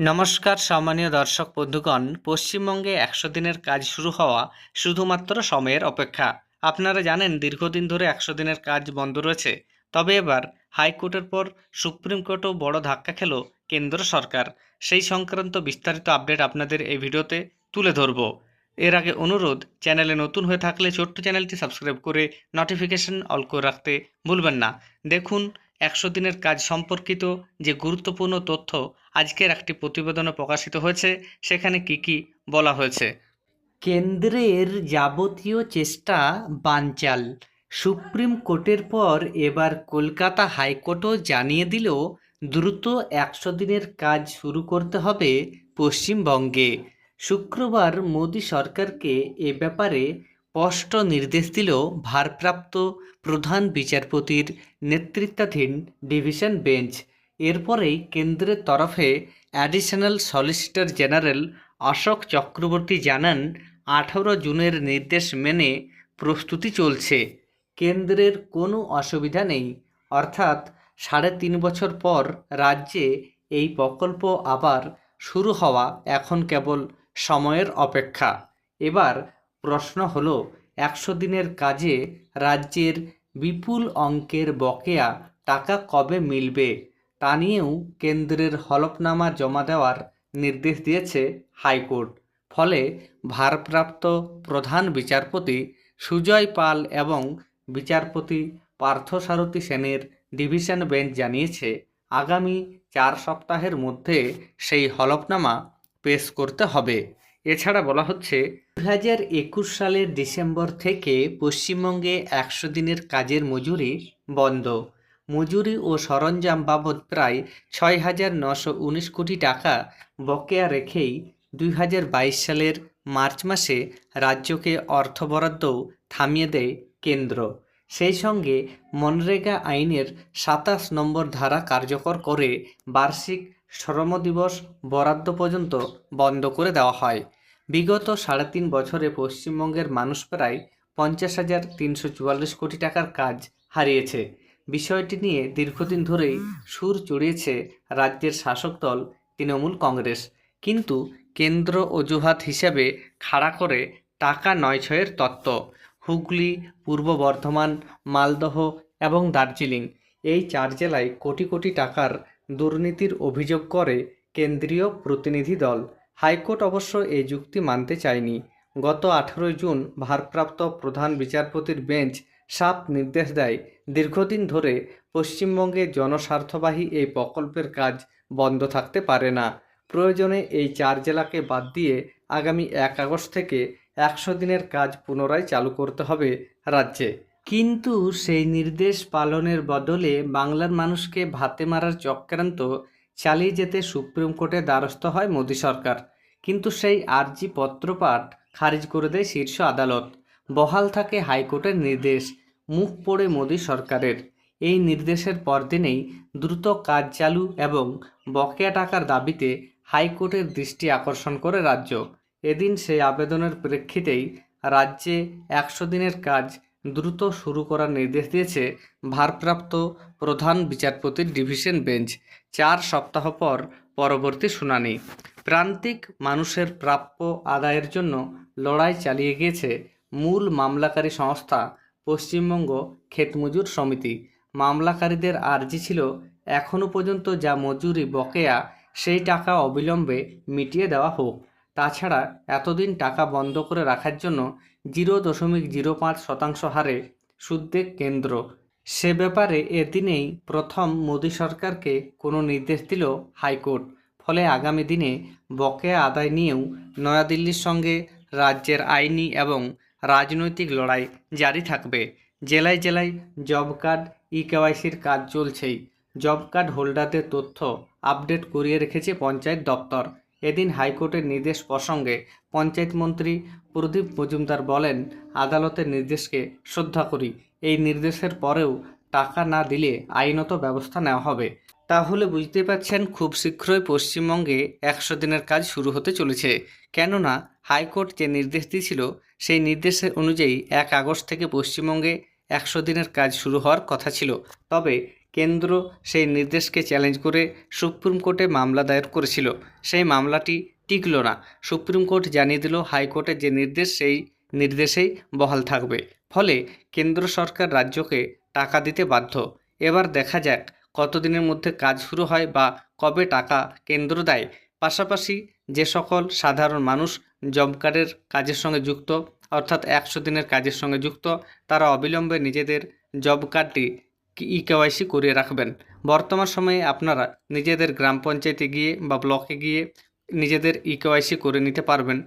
নমস্কার, সম্মানীয় দর্শক বন্ধুগণ। পশ্চিমবঙ্গে একশো দিনের কাজ শুরু হওয়া শুধুমাত্র সময়ের অপেক্ষা। আপনারা জানেন, দীর্ঘদিন ধরে একশো দিনের কাজ বন্ধ রয়েছে। তবে এবার হাইকোর্টের পর সুপ্রিম কোর্টও বড় ধাক্কা খেল কেন্দ্র সরকার। সেই সংক্রান্ত বিস্তারিত আপডেট আপনাদের এই ভিডিওতে তুলে ধরব। এর আগে অনুরোধ, চ্যানেলে নতুন হয়ে থাকলে ছোট্ট চ্যানেলটি সাবস্ক্রাইব করে নোটিফিকেশন অল করে রাখতে ভুলবেন না। দেখুন একশো দিনের কাজ সম্পর্কিত যে গুরুত্বপূর্ণ তথ্য আজকের একটি প্রতিবেদনে প্রকাশিত হয়েছে, সেখানে কি কি বলা হয়েছে? কেন্দ্রের যাবতীয় চেষ্টা বানচাল। সুপ্রিম কোর্টের পর এবার কলকাতা হাইকোর্টও জানিয়ে দিল দ্রুত একশো দিনের কাজ শুরু করতে হবে পশ্চিমবঙ্গে। শুক্রবার মোদী সরকারকে এ ব্যাপারে স্পষ্ট নির্দেশ দিল ভারপ্রাপ্ত প্রধান বিচারপতির নেতৃত্বাধীন ডিভিশন বেঞ্চ এরপরেই কেন্দ্রের তরফে additional solicitor general Ashok Chakraborty জানান, আঠারো জুনের নির্দেশ মেনে প্রস্তুতি চলছে। কেন্দ্রের কোনো অসুবিধা নেই। অর্থাৎ সাড়ে তিন বছর পর রাজ্যে এই প্রকল্প আবার শুরু হওয়া এখন কেবল সময়ের অপেক্ষা। এবার প্রশ্ন হল, একশো দিনের কাজে রাজ্যের বিপুল অঙ্কের বকেয়া টাকা কবে মিলবে? তা নিয়েও কেন্দ্রের হলফনামা জমা দেওয়ার নির্দেশ দিয়েছে হাইকোর্ট। ফলে ভারপ্রাপ্ত প্রধান বিচারপতি সুজয় পাল এবং বিচারপতি পার্থসারথী সেনের ডিভিশন বেঞ্চ জানিয়েছে, আগামী চার সপ্তাহের মধ্যে সেই হলফনামা পেশ করতে হবে। এছাড়া বলা হচ্ছে দু হাজার একুশ সালের ডিসেম্বর থেকে পশ্চিমবঙ্গে একশো দিনের কাজের মজুরি বন্ধ। মজুরি ও সরঞ্জাম বাবদ প্রায় ছয় হাজার নশো উনিশ কোটি টাকা বকেয়া রেখেই দুই হাজার বাইশ সালের মার্চ মাসে রাজ্যকে অর্থ বরাদ্দ থামিয়ে দেয় কেন্দ্র। সেই সঙ্গে মনরেগা আইনের সাতাশ নম্বর ধারা কার্যকর করে বার্ষিক শ্রম দিবস বরাদ্দ পর্যন্ত বন্ধ করে দেওয়া হয়। বিগত সাড়ে তিন বছরে পশ্চিমবঙ্গের মানুষ প্রায় পঞ্চাশ হাজার তিনশো চুয়াল্লিশ কোটি টাকার কাজ হারিয়েছে। বিষয়টি নিয়ে দীর্ঘদিন ধরেই সুর চড়িয়েছে রাজ্যের শাসক দল, তৃণমূল কংগ্রেস। কিন্তু কেন্দ্র অজুহাত হিসেবে খাড়া করে টাকা নয় ছয়ের তত্ত্ব, হুগলি, পূর্ব বর্ধমান, মালদহ এবং দার্জিলিং। এই চার জেলায় কোটি কোটি টাকার দুর্নীতির অভিযোগ করে কেন্দ্রীয় প্রতিনিধি দল। হাইকোর্ট অবশ্য এই যুক্তি মানতে চায়নি। গত আঠেরোই জুন ভারপ্রাপ্ত প্রধান বিচারপতির বেঞ্চ সাপ নির্দেশ দেয়। দীর্ঘদিন ধরে পশ্চিমবঙ্গে জনস্বার্থবাহী এই প্রকল্পের কাজ বন্ধ থাকতে পারে না। প্রয়োজনে এই চার জেলাকে বাদ দিয়ে আগামী এক আগস্ট থেকে একশো দিনের কাজ পুনরায় চালু করতে হবে রাজ্যে। কিন্তু সেই নির্দেশ পালনের বদলে বাংলার মানুষকে ভাতে মারার চক্রান্ত চালিয়ে যেতে সুপ্রিম কোর্টে দ্বারস্থ হয় মোদী সরকার। কিন্তু সেই আর্জি পত্রপাঠ খারিজ করে দেয় শীর্ষ আদালত। বহাল থাকে হাইকোর্টের নির্দেশ, মুখ পড়ে মোদী সরকারের। এই নির্দেশের পরদিনেই দ্রুত কাজ চালু এবং বকেয়া টাকার দাবিতে হাইকোর্টের দৃষ্টি আকর্ষণ করে রাজ্য। এদিন সেই আবেদনের প্রেক্ষিতেই রাজ্যে একশো দিনের কাজ দ্রুত শুরু করার নির্দেশ দিয়েছে ভারপ্রাপ্ত প্রধান বিচারপতির ডিভিশন বেঞ্চ। চার সপ্তাহ পর পরবর্তী শুনানি। প্রান্তিক মানুষের প্রাপ্য আদায়ের জন্য লড়াই চালিয়ে গিয়েছে মূল মামলাকারী সংস্থা পশ্চিমবঙ্গ ক্ষেতমজুর সমিতি। মামলাকারীদের আর্জি ছিল এখনও পর্যন্ত যা মজুরি বকেয়া সেই টাকা অবিলম্বে মিটিয়ে দেওয়া হোক। তাছাড়া এতদিন টাকা বন্ধ করে রাখার জন্য জিরো দশমিক জিরো পাঁচ শতাংশ হারে সুদ্দে কেন্দ্র সে ব্যাপারে এদিনেই প্রথম মোদী সরকারকে কোনো নির্দেশ দিল হাইকোর্ট। ফলে আগামী দিনে বকেয়া আদায় নিয়েও নয়াদিল্লির সঙ্গে রাজ্যের আইনি এবং রাজনৈতিক লড়াই জারি থাকবে। জেলায় জেলায় জব কার্ড ই কেওয়াইসির কাজ চলছেই। জব কার্ড হোল্ডারদের তথ্য আপডেট করিয়ে রেখেছে পঞ্চায়েত দপ্তর। এদিন হাইকোর্টের নির্দেশ প্রসঙ্গে পঞ্চায়েত মন্ত্রী প্রদীপ মজুমদার বলেন, আদালতের নির্দেশকে শ্রদ্ধা করি এই নির্দেশের পরেও টাকা না দিলে আইনত ব্যবস্থা নেওয়া হবে। তাহলে বুঝতে পারছেন খুব শীঘ্রই পশ্চিমবঙ্গে একশো দিনের কাজ শুরু হতে চলেছে। কেননা হাইকোর্ট যে নির্দেশ দিয়েছিল, সেই নির্দেশের অনুযায়ী এক আগস্ট থেকে পশ্চিমবঙ্গে একশো দিনের কাজ শুরু হওয়ার কথা ছিল। তবে কেন্দ্র সেই নির্দেশকে চ্যালেঞ্জ করে সুপ্রিম কোর্টে মামলা দায়ের করেছিল। সেই মামলাটি টিকল না। সুপ্রিম কোর্ট জানিয়ে দিল, হাইকোর্টের যে নির্দেশ, সেই নির্দেশেই বহাল থাকবে। ফলে কেন্দ্র সরকার রাজ্যকে টাকা দিতে বাধ্য। এবার দেখা যাক কতদিনের মধ্যে কাজ শুরু হয় বা কবে টাকা কেন্দ্র দেয়। পাশাপাশি যে সকল সাধারণ মানুষ জব কার্ডের কাজের সঙ্গে যুক্ত, অর্থাৎ একশো দিনের কাজের সঙ্গে যুক্ত, তারা অবিলম্বে নিজেদের জব কার্ডটি ই কেওয়াইসি করিয়ে রাখবেন। বর্তমান সময়ে আপনারা নিজেদের গ্রাম পঞ্চায়েতে গিয়ে বা ব্লকে গিয়ে নিজেদের ই কেওয়াইসি করে নিতে পারবেন।